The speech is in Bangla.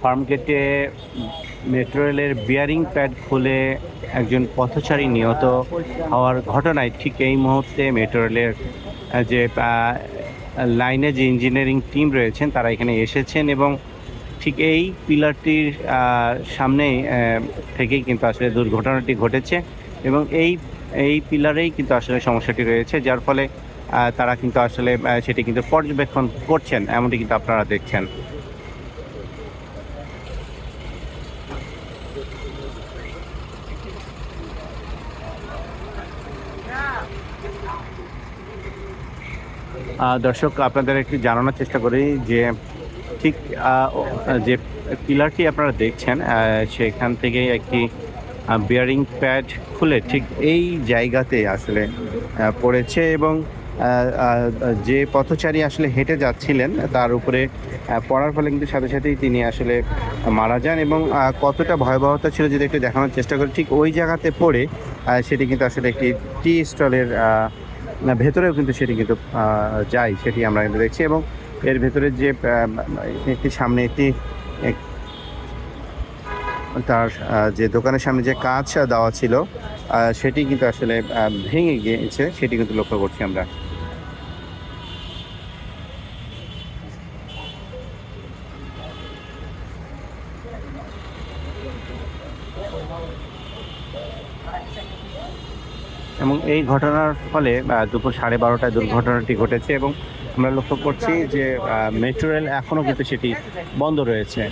ফার্ম গেটে মেট্রো রেলের বিয়ারিং প্যাড খুলে একজন পথচারী নিহত হওয়ার ঘটনায় ঠিক এই মুহূর্তে মেট্রো রেলের যে লাইনে যে ইঞ্জিনিয়ারিং টিম রয়েছেন তারা এখানে এসেছেন এবং ঠিক এই পিলারটির আহ, সামনেই থেকেই কিন্তু আসলে দুর্ঘটনাটি ঘটেছে এবং এই এই পিলারেই কিন্তু আসলে সমস্যাটি রয়েছে যার ফলে তারা কিন্তু আসলে সেটি কিন্তু পর্যবেক্ষণ করছেন এমনটি কিন্তু আপনারা দেখছেন। দর্শক, আপনাদের একটু জানানোর চেষ্টা করি যে ঠিক যে পিলারটি আপনারা দেখছেন সেখান থেকে একটি বিয়ারিং প্যাড খুলে ঠিক এই জায়গাতে আসলে পড়েছে এবং যে পথচারী আসলে হেঁটে যাচ্ছিলেন, তার উপরে পড়ার ফলে কিন্তু সাথে সাথেই তিনি আসলে মারা যান এবং কতটা ভয়াবহতা ছিল যদি একটু দেখানোর চেষ্টা করি, ঠিক ওই জায়গাতে পড়ে সেটি কিন্তু আসলে একটি টি স্টলের ভেতরেও কিন্তু সেটি কিন্তু যায়, সেটি আমরা কিন্তু দেখছি এবং এর ভেতরে যে একটি সামনে একটি তার যে দোকানের সামনে যে কাঁচ দেওয়া ছিল সেটি কিন্তু আসলে ভেঙে গিয়েছে, সেটি কিন্তু লক্ষ্য করছি আমরা। এবং এই ঘটনার ফলে দুপুর সাড়ে বারোটায় দুর্ঘটনাটি ঘটেছে এবং আমরা লক্ষ্য করছি যে মেট্রো রেল এখনও কিন্তু সেটি বন্ধ রয়েছে।